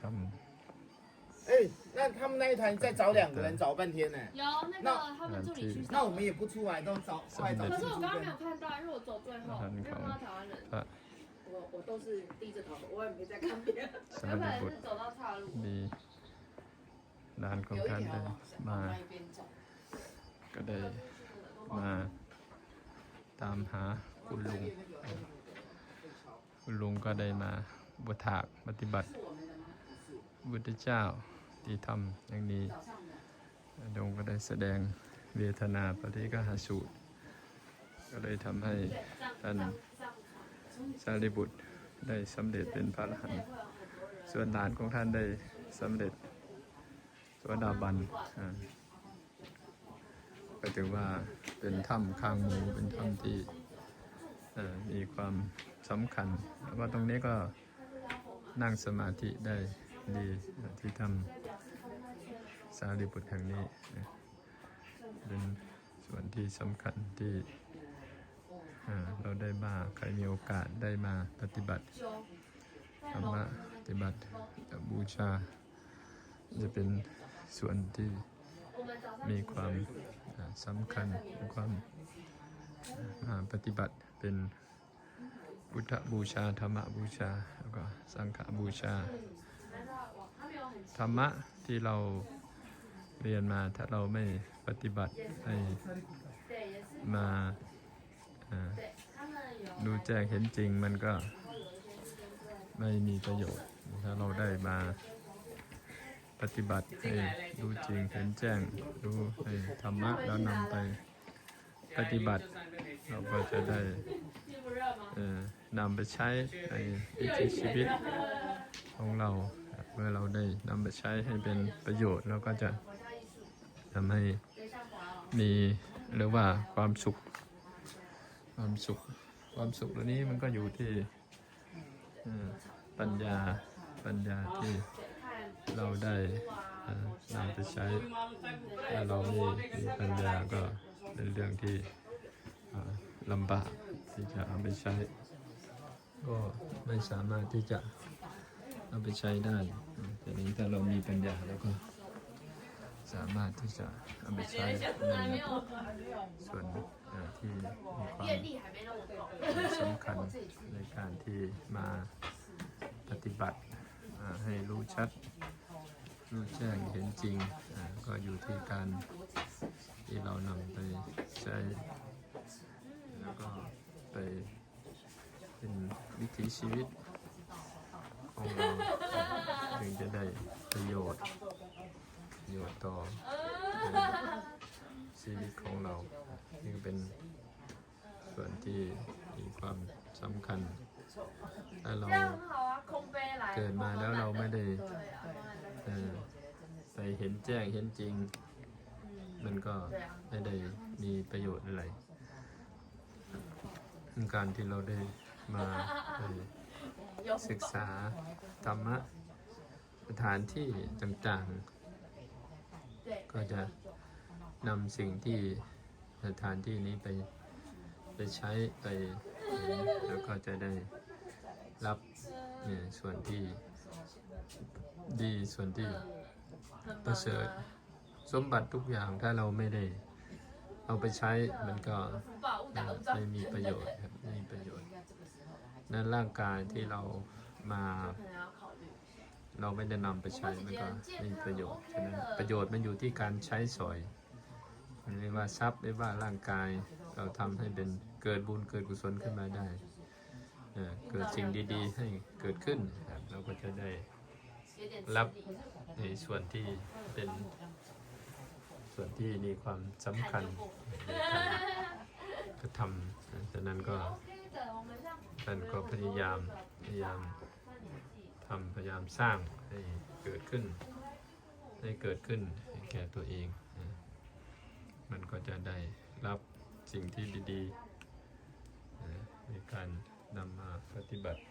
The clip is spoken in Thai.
ท 哎，那他们那一团再找两个人找半天呢，有那那个他们助理去那我们也不出来，都找快找可是我进出刚刚没有跟。看到，因为我走最后，没有看到台湾人。ำพระ 我我都是低着头，我也没在看别人。 สา 有可 รี 能 บุต 是 ร 走到岔路。 มีหลานของ 有一 ท่าน 条 ได้ 往 มา 往那一边走。 ก็ได้มาตามหาคุณลุง คุณลุงก็ได้มาบวชถากปฏิบัติ พุทธเจ้าที่ทำอย่างนี้ดงก็ได้แสดงเวทนาปฏิกหาสูตร ก็เลยทำให้ท่านสารีบุตรได้สำเร็จเป็นพระอรหันต์ส่วนหลานของท่านได้สำเร็จสวสดาบันก็ถือว่าเป็นถ้ำข้างหมูเป็นถ้ำที่มีความสำคัญแล้วก็ตรงนี้ก็นั่งสมาธิได้ ดีที่ทำสารีบุตรแห่งนี้เป็นส่วนที่สำคัญที่เราได้มาใครมีโอกาสได้มาปฏิบัติธรรมะปฏิบัติบูชา จะเป็นส่วนที่มีความสำคัญความอ่าปฏิบัติเป็นพุทธบูชาธรรมบูชา แล้วก็สังฆบูชา ธรรมะที่เราเรียนมาถ้าเราไม่ปฏิบัติให้มาดูแจ้งเห็นจริงมันก็ไม่มีประโยชน์ ถ้าเราได้มาปฏิบัติให้ดูจริงเห็นแจ้งรู้ให้ธรรมะแล้วนำไปปฏิบัติ เราก็จะได้นำไปใช้ในวิถีชีวิตของเรา มื่อเราได้นำไปใช้ให้เป็นประโยชน์เราก็จะทำให้มีเรียกว่าความสุข ความสุข ความสุขเหล่านี้มันก็อยู่ที่ปัญญาปัญญาที่เราได้นำไปใช้ถ้าเราไม่มีปัญญาก็เป็นเรื่องที่ลำบากที่จะเอาไปใช้ ก็ไม่สามารถที่จะ เอาไปใช้ได้แต่นี้ถ้าเรามีปัญญาแล้วก็สามารถที่จะเอาไปใช้ในส่วนที่มีความสำคัญในการที่มาปฏิบัติให้รู้ชัด รู้แจ้งเห็นจริง ก็อยู่ที่การที่เรานำไปใช้ แล้วก็ไปเป็นวิถีชีวิต ของเราถึงจะได้ประโยชน์ประโยชน์ต่อชีวิตของเรานี่เป็นส่วนที่มีความสำคัญถ้าเราเกิดมาแล้วเราไม่ได้ไปเห็นแจ้งเห็นจริง มันก็ไม่ได้มีประโยชน์อะไรการที่เราได้มา ศึกษาธรรมะสถานที่ต่างๆ ก็จะนำสิ่งที่สถานที่นี้ไปไปใช้ไปแล้วก็จะได้รับส่วนที่ดีส่วนที่ประเสริฐสมบัติทุกอย่างถ้าเราไม่ได้เอาไปใช้มันก็ไม่มีประโยชน์ครับไม่มีประโยชน์ นั้นร่างกายที่เรามาเราไม่ได้นำไปใช้มันก็ไมีประโยชน์ใช่ไหมประโยชน์มันอยู่ที่การใช้สอยเรียกว่าทรัพย์เรียกว่าร่างกายเราทำให้เป็นเกิดบุญเกิดกุศลขึ้นมาได้เกิดสิ่งดีๆ ให้เกิดขึ้นเราก็จะได้รับในส่วนที่เป็นส่วนที่มีความสำคัญกระทำฉะนั้นก็ ท่านก็พยายาม พยายามทำพยายามสร้างให้เกิดขึ้น ให้เกิดขึ้นแก่ตัวเอง มันก็จะได้รับสิ่งที่ดีๆในการนำมาปฏิบัติ